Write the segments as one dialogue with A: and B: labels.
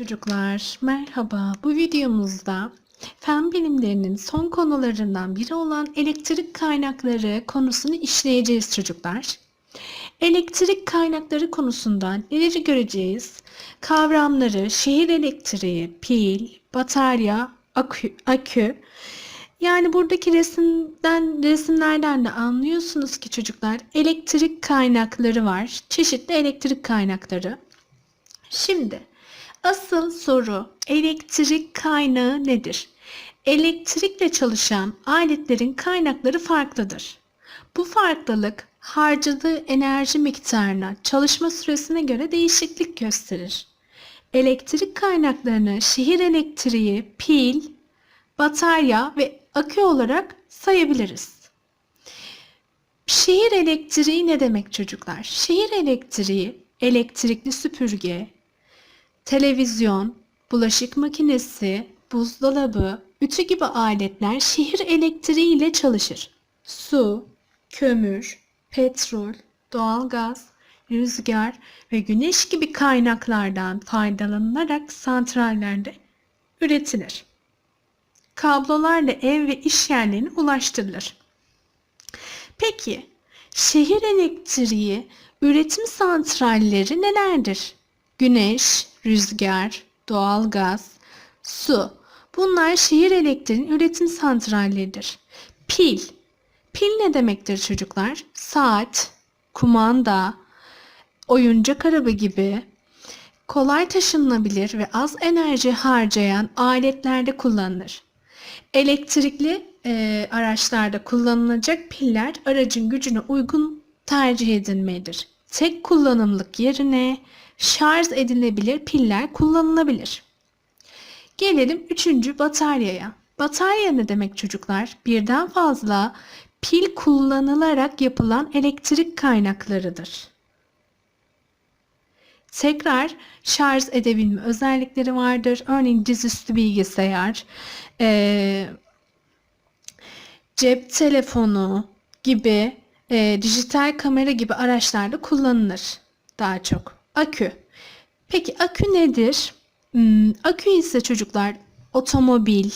A: Çocuklar merhaba. Bu videomuzda fen bilimlerinin son konularından biri olan elektrik kaynakları konusunu işleyeceğiz çocuklar. Elektrik kaynakları konusundan neleri göreceğiz? Kavramları şehir elektriği, pil, batarya, akü, akü. Yani buradaki resimden resimlerden de anlıyorsunuz ki çocuklar elektrik kaynakları var. Çeşitli elektrik kaynakları. Şimdi asıl soru elektrik kaynağı nedir? Elektrikle çalışan aletlerin kaynakları farklıdır. Bu farklılık harcadığı enerji miktarına, çalışma süresine göre değişiklik gösterir. Elektrik kaynaklarını şehir elektriği, pil, batarya ve akü olarak sayabiliriz. Şehir elektriği ne demek çocuklar? Şehir elektriği elektrikli süpürge, televizyon, bulaşık makinesi, buzdolabı, ütü gibi aletler şehir elektriği ile çalışır. Su, kömür, petrol, doğalgaz, rüzgar ve güneş gibi kaynaklardan faydalanılarak santrallerde üretilir. Kablolarla ev ve iş yerlerine ulaştırılır. Peki, şehir elektriği üretim santralleri nelerdir? Güneş, rüzgar, doğalgaz, su. Bunlar şehir elektriğinin üretim santralleridir. Pil. Pil ne demektir çocuklar? Saat, kumanda, oyuncak araba gibi kolay taşınabilir ve az enerji harcayan aletlerde kullanılır. Elektrikli e, araçlarda kullanılacak piller aracın gücüne uygun tercih edilmelidir. Tek kullanımlık yerine şarj edilebilir piller kullanılabilir. Gelelim üçüncü bataryaya. Batarya ne demek çocuklar? Birden fazla pil kullanılarak yapılan elektrik kaynaklarıdır. Tekrar şarj edebilme özellikleri vardır. Örneğin dizüstü bilgisayar, eee, cep telefonu gibi e, dijital kamera gibi araçlarda kullanılır daha çok. Akü. Peki akü nedir? Hmm, akü ise çocuklar otomobil,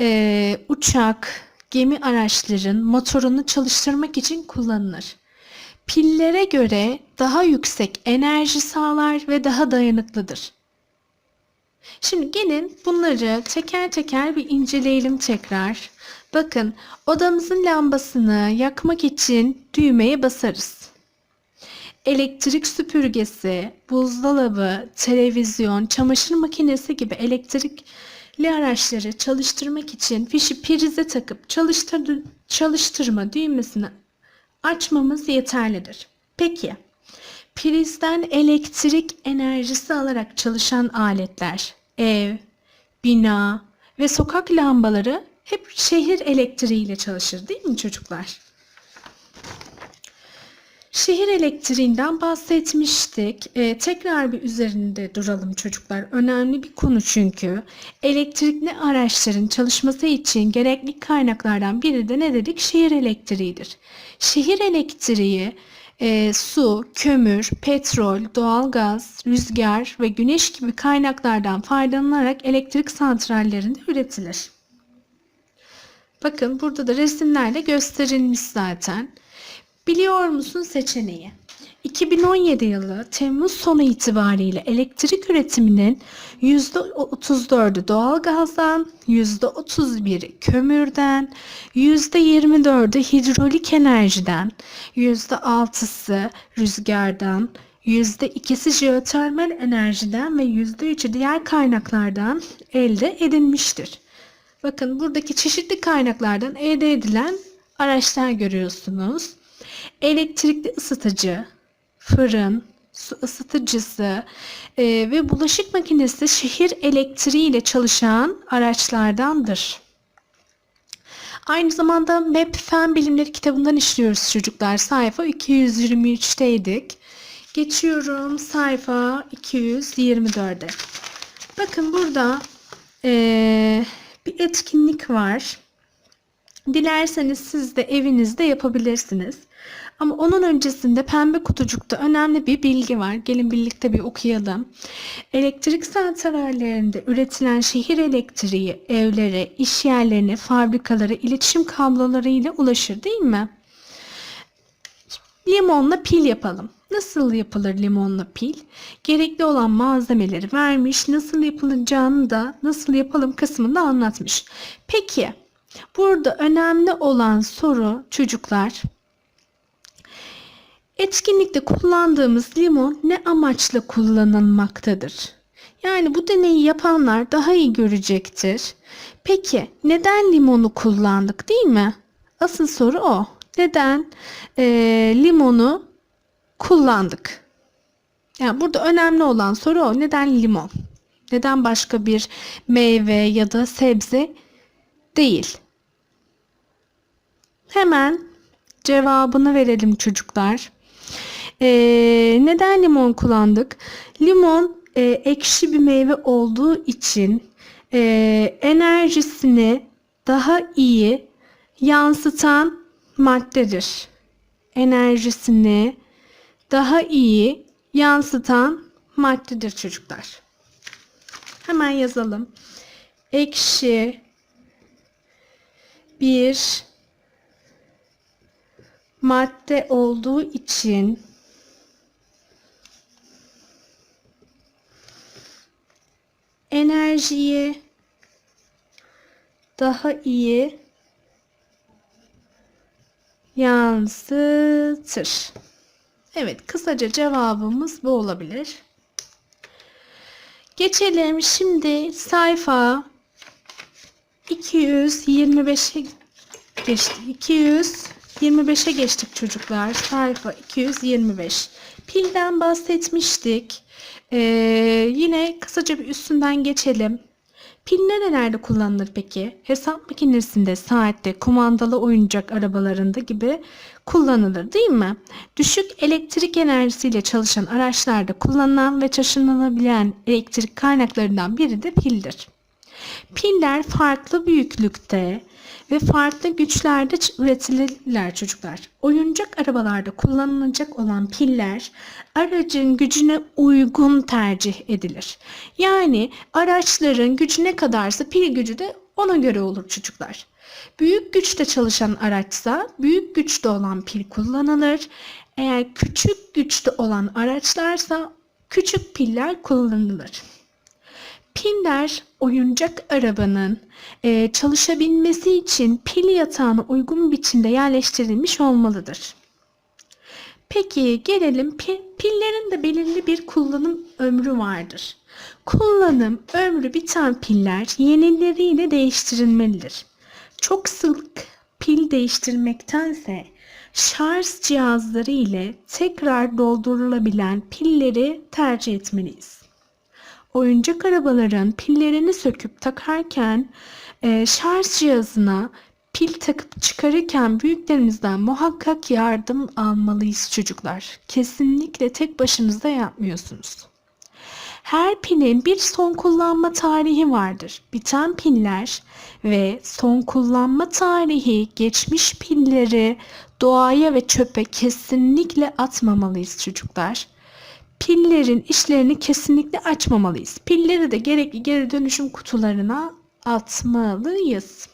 A: e, uçak, gemi araçların motorunu çalıştırmak için kullanılır. Pillere göre daha yüksek enerji sağlar ve daha dayanıklıdır. Şimdi gelin bunları teker teker bir inceleyelim tekrar. Bakın odamızın lambasını yakmak için düğmeye basarız. Elektrik süpürgesi, buzdolabı, televizyon, çamaşır makinesi gibi elektrikli araçları çalıştırmak için fişi prize takıp çalıştır çalıştırma düğmesini açmamız yeterlidir. Peki prizden elektrik enerjisi alarak çalışan aletler, ev, bina ve sokak lambaları hep şehir elektriğiyle çalışır değil mi çocuklar? Şehir elektriğinden bahsetmiştik. Ee, tekrar bir üzerinde duralım çocuklar. Önemli bir konu çünkü. Elektrikli araçların çalışması için gerekli kaynaklardan biri de ne dedik? Şehir elektriğidir. Şehir elektriği e, su, kömür, petrol, doğalgaz, rüzgar ve güneş gibi kaynaklardan faydalanarak elektrik santrallerinde üretilir. Bakın burada da resimlerle gösterilmiş zaten. Biliyor musun seçeneği? 2017 yılı Temmuz sonu itibariyle elektrik üretiminin %34'ü doğalgazdan, %31'i kömürden, %24'ü hidrolik enerjiden, %6'sı rüzgardan, %2'si jeotermal enerjiden ve %3'ü diğer kaynaklardan elde edilmiştir. Bakın buradaki çeşitli kaynaklardan elde edilen araçlar görüyorsunuz. Elektrikli ısıtıcı, fırın, su ısıtıcısı e, ve bulaşık makinesi şehir elektriği ile çalışan araçlardandır. Aynı zamanda MEP Fen Bilimleri kitabından işliyoruz çocuklar. Sayfa 223'teydik. Geçiyorum sayfa 224'e. Bakın burada e, bir etkinlik var. Dilerseniz siz de evinizde yapabilirsiniz. Ama onun öncesinde pembe kutucukta önemli bir bilgi var. Gelin birlikte bir okuyalım. Elektrik santrallerinde üretilen şehir elektriği evlere, iş yerlerine, fabrikalara, iletişim kabloları ile ulaşır değil mi? Limonla pil yapalım. Nasıl yapılır limonla pil? Gerekli olan malzemeleri vermiş, nasıl yapılacağını da nasıl yapalım kısmında anlatmış. Peki, burada önemli olan soru çocuklar, etkinlikte kullandığımız limon ne amaçla kullanılmaktadır? Yani bu deneyi yapanlar daha iyi görecektir. Peki, neden limonu kullandık değil mi? Asıl soru o. Neden eee, limonu kullandık? Yani burada önemli olan soru o. Neden limon? Neden başka bir meyve ya da sebze değil? Hemen cevabını verelim çocuklar. Ee, neden limon kullandık? Limon e, ekşi bir meyve olduğu için e, enerjisini daha iyi yansıtan maddedir. Enerjisini daha iyi yansıtan maddedir çocuklar. Hemen yazalım. Ekşi bir madde olduğu için enerjiyi daha iyi yansıtır. Evet, kısaca cevabımız bu olabilir. Geçelim şimdi sayfa 225'e geçti. 200 25'e geçtik çocuklar. Sayfa 225. Pilden bahsetmiştik. Ee, yine kısaca bir üstünden geçelim. Pil nerelerde kullanılır peki? Hesap makinesinde, saatte, kumandalı oyuncak arabalarında gibi kullanılır değil mi? Düşük elektrik enerjisiyle çalışan araçlarda kullanılan ve taşınılabilen elektrik kaynaklarından biri de pildir. Piller farklı büyüklükte, ve farklı güçlerde üretilirler çocuklar. Oyuncak arabalarda kullanılacak olan piller aracın gücüne uygun tercih edilir. Yani araçların gücü ne kadarsa pil gücü de ona göre olur çocuklar. Büyük güçte çalışan araçsa büyük güçte olan pil kullanılır. Eğer küçük güçte olan araçlarsa küçük piller kullanılır. Piller oyuncak arabanın e, çalışabilmesi için pil yatağına uygun biçimde yerleştirilmiş olmalıdır. Peki gelelim pi- pillerin de belirli bir kullanım ömrü vardır. Kullanım ömrü biten piller yenileriyle değiştirilmelidir. Çok sık pil değiştirmektense şarj cihazları ile tekrar doldurulabilen pilleri tercih etmeliyiz oyuncak arabaların pillerini söküp takarken e, şarj cihazına pil takıp çıkarırken büyüklerimizden muhakkak yardım almalıyız çocuklar. Kesinlikle tek başınıza yapmıyorsunuz. Her pilin bir son kullanma tarihi vardır. Biten piller ve son kullanma tarihi geçmiş pilleri doğaya ve çöpe kesinlikle atmamalıyız çocuklar pillerin işlerini kesinlikle açmamalıyız. Pilleri de gerekli geri dönüşüm kutularına atmalıyız.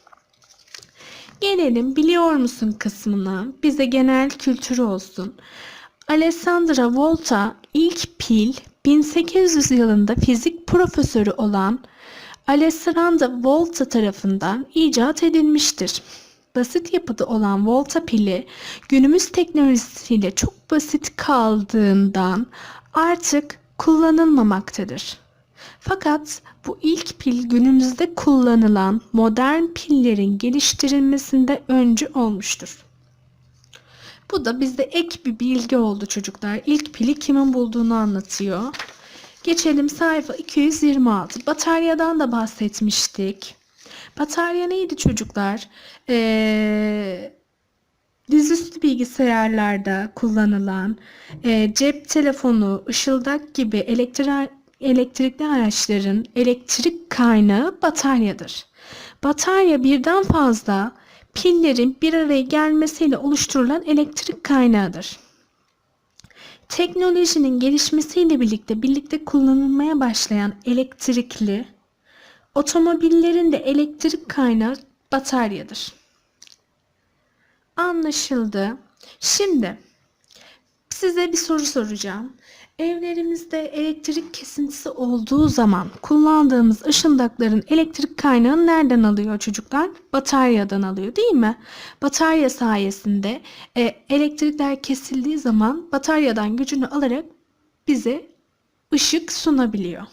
A: Gelelim biliyor musun kısmına. Bize genel kültür olsun. Alessandra Volta ilk pil 1800 yılında fizik profesörü olan Alessandra Volta tarafından icat edilmiştir. Basit yapıda olan Volta pili günümüz teknolojisiyle çok basit kaldığından artık kullanılmamaktadır. Fakat bu ilk pil günümüzde kullanılan modern pillerin geliştirilmesinde öncü olmuştur. Bu da bizde ek bir bilgi oldu çocuklar. İlk pili kimin bulduğunu anlatıyor. Geçelim sayfa 226. Bataryadan da bahsetmiştik. Batarya neydi çocuklar? Ee, dizüstü bilgisayarlarda kullanılan e, cep telefonu, ışıldak gibi elektri- elektrikli araçların elektrik kaynağı bataryadır. Batarya birden fazla pillerin bir araya gelmesiyle oluşturulan elektrik kaynağıdır. Teknolojinin gelişmesiyle birlikte birlikte kullanılmaya başlayan elektrikli otomobillerin de elektrik kaynağı bataryadır. Anlaşıldı. Şimdi size bir soru soracağım. Evlerimizde elektrik kesintisi olduğu zaman kullandığımız ışıldakların elektrik kaynağını nereden alıyor çocuklar? Bataryadan alıyor değil mi? Batarya sayesinde e, elektrikler kesildiği zaman bataryadan gücünü alarak bize ışık sunabiliyor.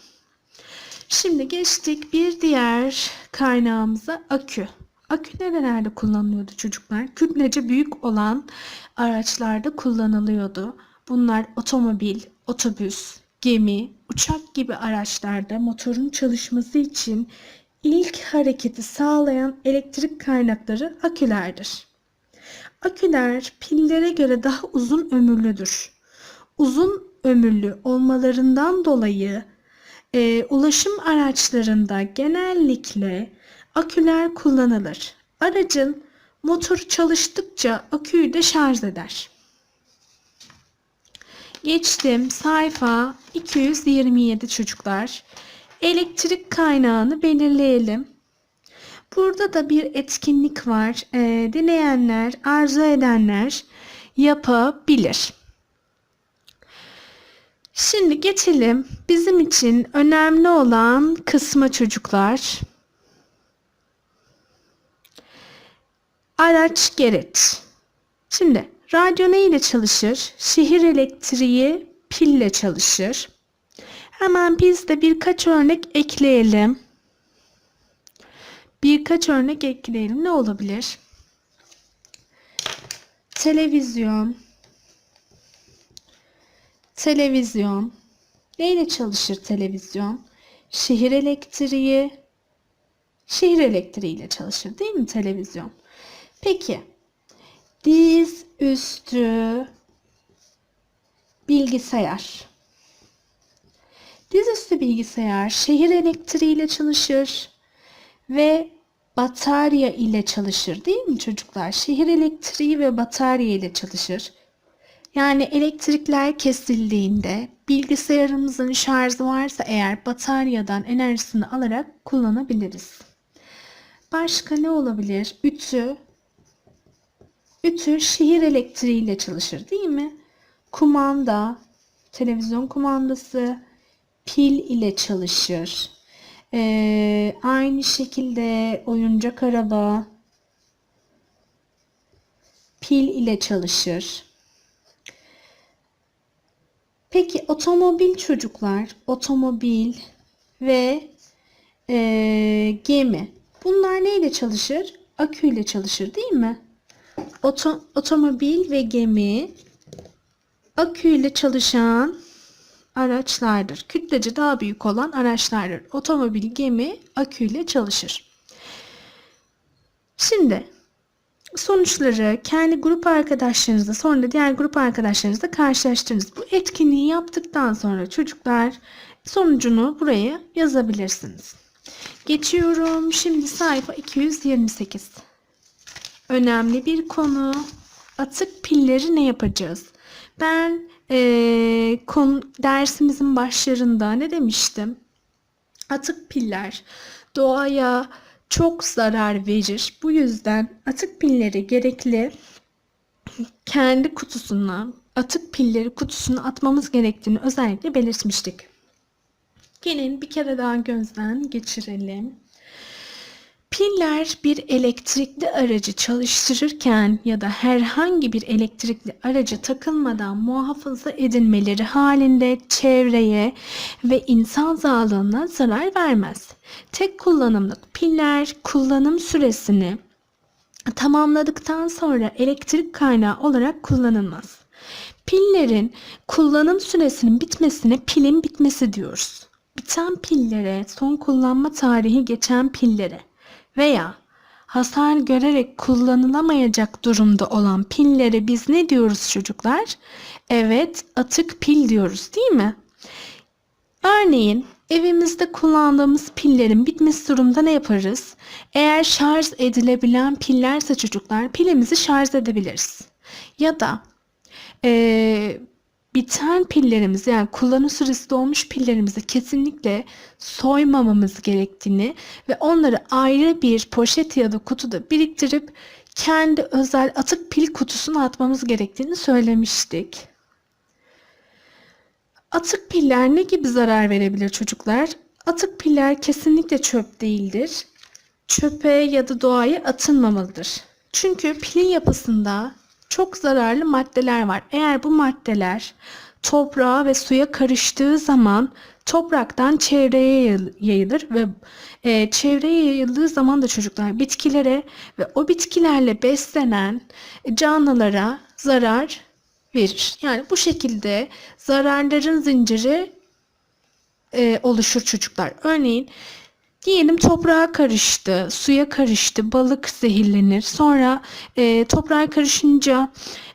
A: Şimdi geçtik bir diğer kaynağımıza akü. Akü nerelerde kullanılıyordu çocuklar? Kütlece büyük olan araçlarda kullanılıyordu. Bunlar otomobil, otobüs, gemi, uçak gibi araçlarda motorun çalışması için ilk hareketi sağlayan elektrik kaynakları akülerdir. Aküler pillere göre daha uzun ömürlüdür. Uzun ömürlü olmalarından dolayı e, ulaşım araçlarında genellikle aküler kullanılır. Aracın motoru çalıştıkça aküyü de şarj eder. Geçtim sayfa 227 çocuklar. Elektrik kaynağını belirleyelim. Burada da bir etkinlik var. Ee, dinleyenler, arzu edenler yapabilir. Şimdi geçelim bizim için önemli olan kısma çocuklar. Araç gereç. Şimdi radyo ne ile çalışır? Şehir elektriği pille çalışır. Hemen biz de birkaç örnek ekleyelim. Birkaç örnek ekleyelim. Ne olabilir? Televizyon. Televizyon. Neyle çalışır televizyon? Şehir elektriği. Şehir elektriğiyle çalışır değil mi televizyon? Peki. Diz üstü bilgisayar. Dizüstü bilgisayar şehir elektriğiyle çalışır ve batarya ile çalışır değil mi çocuklar? Şehir elektriği ve batarya ile çalışır. Yani elektrikler kesildiğinde bilgisayarımızın şarjı varsa eğer bataryadan enerjisini alarak kullanabiliriz. Başka ne olabilir? Ütü. Ütü şehir elektriğiyle çalışır değil mi? Kumanda, televizyon kumandası pil ile çalışır. Ee, aynı şekilde oyuncak araba pil ile çalışır. Peki otomobil çocuklar, otomobil ve e, gemi. Bunlar neyle çalışır? Aküyle çalışır değil mi? Oto, otomobil ve gemi aküyle çalışan araçlardır. Kütlece daha büyük olan araçlardır. Otomobil, gemi aküyle çalışır. Şimdi sonuçları kendi grup arkadaşlarınızla sonra da diğer grup arkadaşlarınızla karşılaştırınız. Bu etkinliği yaptıktan sonra çocuklar sonucunu buraya yazabilirsiniz. Geçiyorum. Şimdi sayfa 228. Önemli bir konu. Atık pilleri ne yapacağız? Ben ee, konu, dersimizin başlarında ne demiştim? Atık piller doğaya çok zarar verir. Bu yüzden atık pilleri gerekli kendi kutusuna, atık pilleri kutusuna atmamız gerektiğini özellikle belirtmiştik. Gelin bir kere daha gözden geçirelim. Piller bir elektrikli aracı çalıştırırken ya da herhangi bir elektrikli araca takılmadan muhafaza edilmeleri halinde çevreye ve insan sağlığına zarar vermez. Tek kullanımlık piller kullanım süresini tamamladıktan sonra elektrik kaynağı olarak kullanılmaz. Pillerin kullanım süresinin bitmesine pilin bitmesi diyoruz. Biten pillere, son kullanma tarihi geçen pillere veya hasar görerek kullanılamayacak durumda olan pillere biz ne diyoruz çocuklar? Evet, atık pil diyoruz değil mi? Örneğin Evimizde kullandığımız pillerin bitmesi durumda ne yaparız? Eğer şarj edilebilen pillerse çocuklar pilimizi şarj edebiliriz. Ya da eee, biten pillerimizi yani kullanım süresi dolmuş pillerimizi kesinlikle soymamamız gerektiğini ve onları ayrı bir poşet ya da kutuda biriktirip kendi özel atık pil kutusuna atmamız gerektiğini söylemiştik. Atık piller ne gibi zarar verebilir çocuklar? Atık piller kesinlikle çöp değildir. Çöpe ya da doğaya atılmamalıdır. Çünkü pilin yapısında çok zararlı maddeler var. Eğer bu maddeler toprağa ve suya karıştığı zaman topraktan çevreye yayıl- yayılır ve e, çevreye yayıldığı zaman da çocuklar bitkilere ve o bitkilerle beslenen canlılara zarar verir. Yani bu şekilde zararların zinciri e, oluşur çocuklar. Örneğin diyelim toprağa karıştı, suya karıştı, balık zehirlenir. Sonra e, toprağa karışınca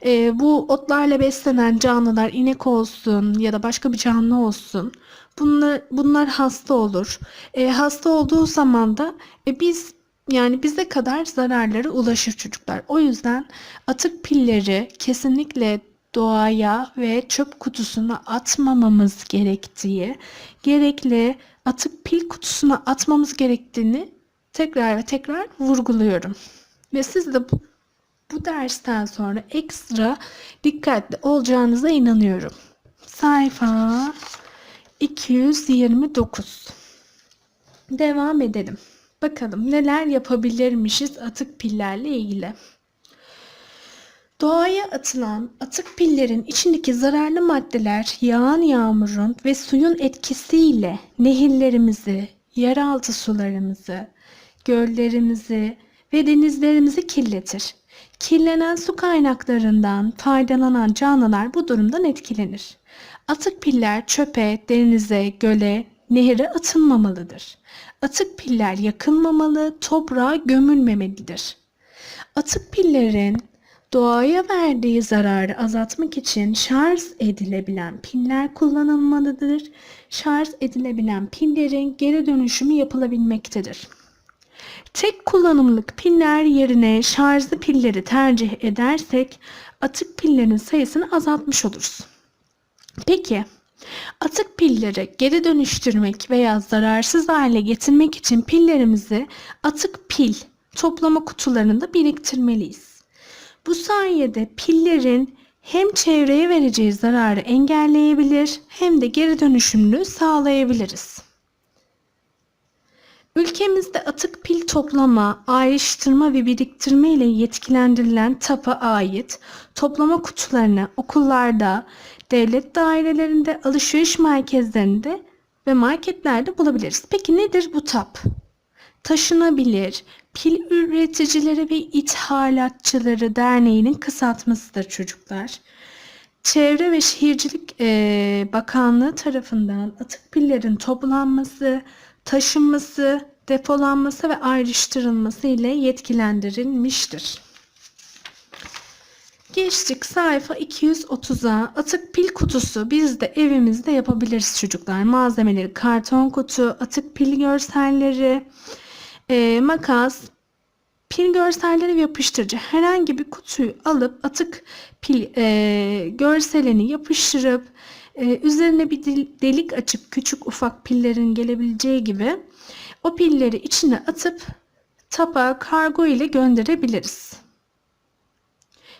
A: e, bu otlarla beslenen canlılar inek olsun ya da başka bir canlı olsun. Bunlar, bunlar hasta olur. E, hasta olduğu zaman da e, biz yani bize kadar zararları ulaşır çocuklar. O yüzden atık pilleri kesinlikle doğaya ve çöp kutusuna atmamamız gerektiği, gerekli atık pil kutusuna atmamız gerektiğini tekrar ve tekrar vurguluyorum. Ve siz de bu, bu dersten sonra ekstra dikkatli olacağınıza inanıyorum. Sayfa 229. Devam edelim. Bakalım neler yapabilirmişiz atık pillerle ilgili. Doğaya atılan atık pillerin içindeki zararlı maddeler yağan yağmurun ve suyun etkisiyle nehirlerimizi, yeraltı sularımızı, göllerimizi ve denizlerimizi kirletir. Kirlenen su kaynaklarından faydalanan canlılar bu durumdan etkilenir. Atık piller çöpe, denize, göle, nehre atılmamalıdır. Atık piller yakılmamalı, toprağa gömülmemelidir. Atık pillerin doğaya verdiği zararı azaltmak için şarj edilebilen piller kullanılmalıdır. Şarj edilebilen pillerin geri dönüşümü yapılabilmektedir. Tek kullanımlık piller yerine şarjlı pilleri tercih edersek atık pillerin sayısını azaltmış oluruz. Peki atık pilleri geri dönüştürmek veya zararsız hale getirmek için pillerimizi atık pil toplama kutularında biriktirmeliyiz. Bu sayede pillerin hem çevreye vereceği zararı engelleyebilir hem de geri dönüşümünü sağlayabiliriz. Ülkemizde atık pil toplama, ayrıştırma ve biriktirme ile yetkilendirilen TAP'a ait toplama kutularını okullarda, devlet dairelerinde, alışveriş merkezlerinde ve marketlerde bulabiliriz. Peki nedir bu TAP? Taşınabilir Pil Üreticileri ve İthalatçıları Derneği'nin kısaltmasıdır çocuklar. Çevre ve Şehircilik eee, Bakanlığı tarafından atık pillerin toplanması, taşınması, depolanması ve ayrıştırılması ile yetkilendirilmiştir. Geçtik sayfa 230'a. Atık pil kutusu biz de evimizde yapabiliriz çocuklar. Malzemeleri karton kutu, atık pil görselleri, eee, makas, pil görselleri ve yapıştırıcı herhangi bir kutuyu alıp atık pil eee, görselini yapıştırıp eee, üzerine bir del- delik açıp küçük ufak pillerin gelebileceği gibi o pilleri içine atıp tapa kargo ile gönderebiliriz.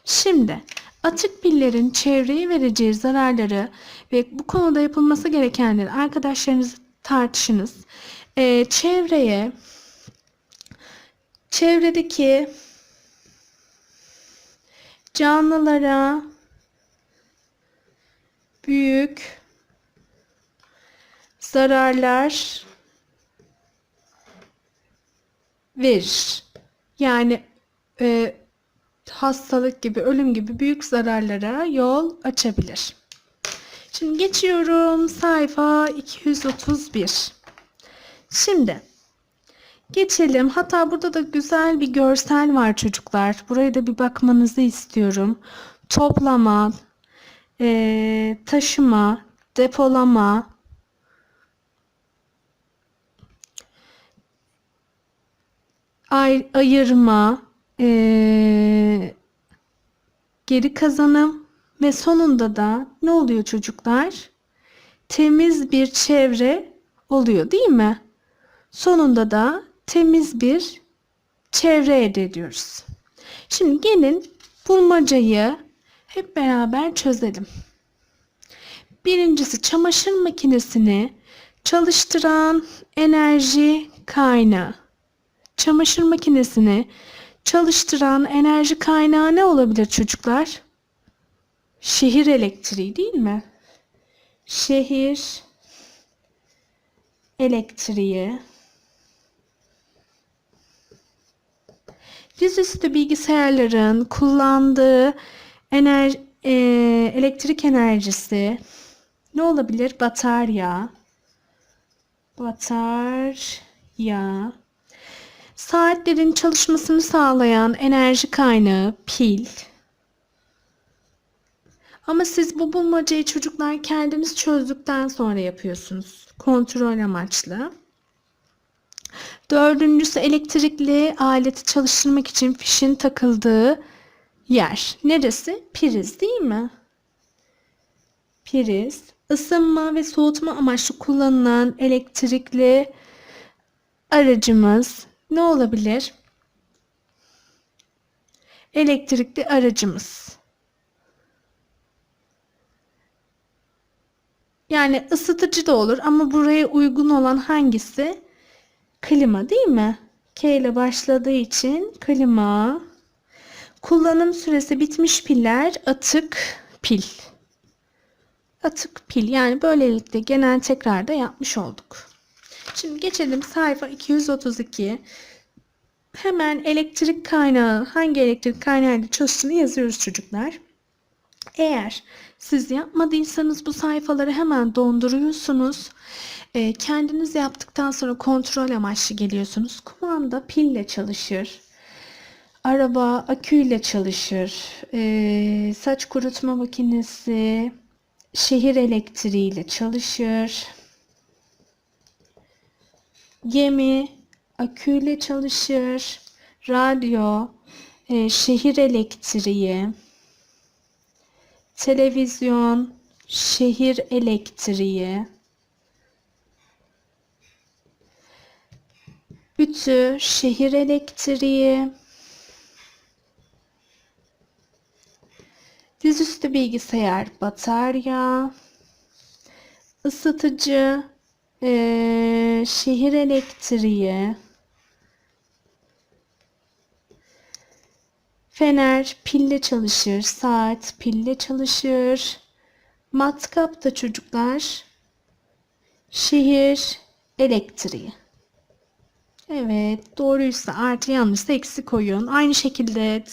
A: Şimdi atık pillerin çevreye vereceği zararları ve bu konuda yapılması gerekenleri arkadaşlarınızla tartışınız. Eee, çevreye çevredeki canlılara büyük zararlar verir. Yani e, hastalık gibi, ölüm gibi büyük zararlara yol açabilir. Şimdi geçiyorum sayfa 231. Şimdi Geçelim. Hatta burada da güzel bir görsel var çocuklar. Buraya da bir bakmanızı istiyorum. Toplama, e, taşıma, depolama, ay ayırma, e, geri kazanım ve sonunda da ne oluyor çocuklar? Temiz bir çevre oluyor değil mi? Sonunda da temiz bir çevre elde ediyoruz. Şimdi gelin bulmacayı hep beraber çözelim. Birincisi çamaşır makinesini çalıştıran enerji kaynağı. Çamaşır makinesini çalıştıran enerji kaynağı ne olabilir çocuklar? Şehir elektriği değil mi? Şehir elektriği. Dizüstü bilgisayarların kullandığı ener e, elektrik enerjisi ne olabilir? Batarya. Batarya. Saatlerin çalışmasını sağlayan enerji kaynağı pil. Ama siz bu bulmacayı çocuklar kendiniz çözdükten sonra yapıyorsunuz. Kontrol amaçlı. Dördüncüsü elektrikli aleti çalıştırmak için fişin takıldığı yer. Neresi? Priz değil mi? Priz. Isınma ve soğutma amaçlı kullanılan elektrikli aracımız ne olabilir? Elektrikli aracımız. Yani ısıtıcı da olur ama buraya uygun olan hangisi? Klima değil mi? K ile başladığı için klima. Kullanım süresi bitmiş piller atık pil. Atık pil yani böylelikle genel tekrarda yapmış olduk. Şimdi geçelim sayfa 232. Hemen elektrik kaynağı hangi elektrik kaynağıyla çalıştığını yazıyoruz çocuklar. Eğer siz yapmadıysanız bu sayfaları hemen donduruyorsunuz. E, kendiniz yaptıktan sonra kontrol amaçlı geliyorsunuz. Kumanda pille çalışır. Araba aküyle çalışır. E, saç kurutma makinesi şehir elektriğiyle çalışır. Gemi aküyle çalışır. Radyo e, şehir elektriği. Televizyon şehir elektriği. Ütü şehir elektriği. Dizüstü bilgisayar batarya. Isıtıcı eee, şehir elektriği. Fener pille çalışır. Saat pille çalışır. Matkap da çocuklar şehir elektriği. Evet, doğruysa artı yanlışsa eksi koyun. Aynı şekilde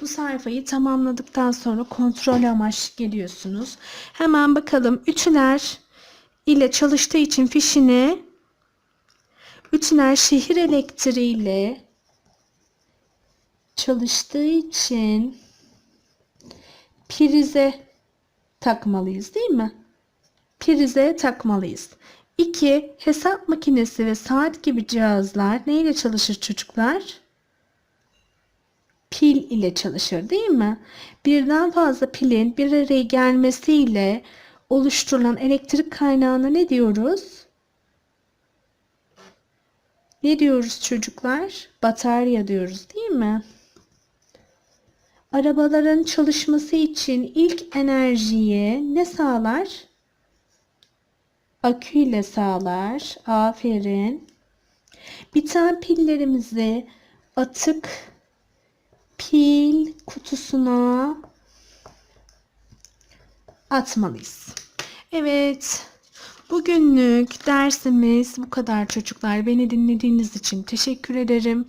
A: bu sayfayı tamamladıktan sonra kontrol amaçlı geliyorsunuz. Hemen bakalım ütüler ile çalıştığı için fişini ütüler şehir elektriğiyle çalıştığı için prize takmalıyız değil mi? Prize takmalıyız. 2. Hesap makinesi ve saat gibi cihazlar neyle çalışır çocuklar? Pil ile çalışır değil mi? Birden fazla pilin bir araya gelmesiyle oluşturulan elektrik kaynağına ne diyoruz? Ne diyoruz çocuklar? Batarya diyoruz değil mi? Arabaların çalışması için ilk enerjiyi ne sağlar? Akü ile sağlar. Aferin. Biten pillerimizi atık pil kutusuna atmalıyız. Evet. Bugünlük dersimiz bu kadar çocuklar. Beni dinlediğiniz için teşekkür ederim.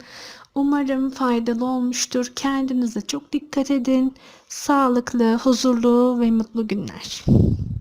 A: Umarım faydalı olmuştur. Kendinize çok dikkat edin. Sağlıklı, huzurlu ve mutlu günler.